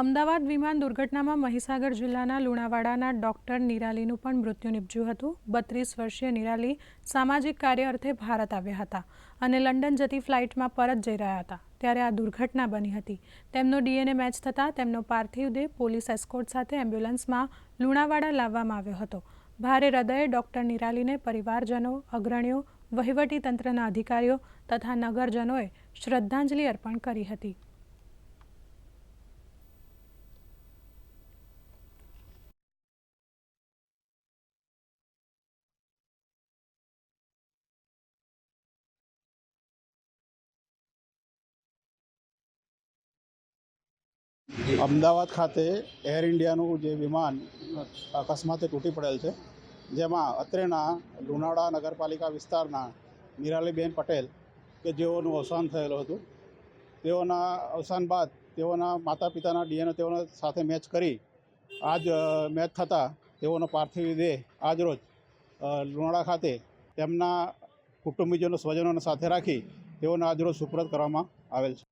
અમદાવાદ વિમાન દુર્ઘટનામાં મહીસાગર જિલ્લાના લુણાવાડાના ડોક્ટર નિરાલીનું પણ મૃત્યુ નીપજ્યું હતું. બત્રીસ વર્ષીય નિરાલી સામાજિક કાર્ય અર્થે ભારત આવ્યા હતા અને લંડન જતી ફ્લાઇટમાં પરત જઈ રહ્યા હતા. ત્યારે આ દુર્ઘટના બની હતી. તેમનો ડીએનએ મેચ થતાં તેમનો પાર્થિવ દેહ પોલીસ એસ્કોર્ટ સાથે એમ્બ્યુલન્સમાં લુણાવાડા લાવવામાં આવ્યો હતો. ભારે હૃદયે ડોક્ટર નિરાલીને પરિવારજનો, અગ્રણીઓ, વહીવટીતંત્રના અધિકારીઓ તથા નગરજનોએ શ્રદ્ધાંજલિ અર્પણ કરી હતી. અમદાવાદ ખાતે એર ઇન્ડિયાનું જે વિમાન અકસ્માતે તૂટી પડેલ છે, જેમાં અત્રેના લુણાવાડા નગરપાલિકા વિસ્તારના નિરાલીબેન પટેલ કે જેઓનું અવસાન થયેલું હતું, તેઓના અવસાન બાદ તેઓના માતા પિતાના ડીએનએ તેઓને સાથે મેચ કરી, આજ મેચ થતાં તેઓનો પાર્થિવ દેહ આજરોજ લુણાવાડા ખાતે તેમના કુટુંબીજનો સ્વજનોને સાથે રાખી તેઓને આજરોજ સુપ્રત કરવામાં આવેલ છે.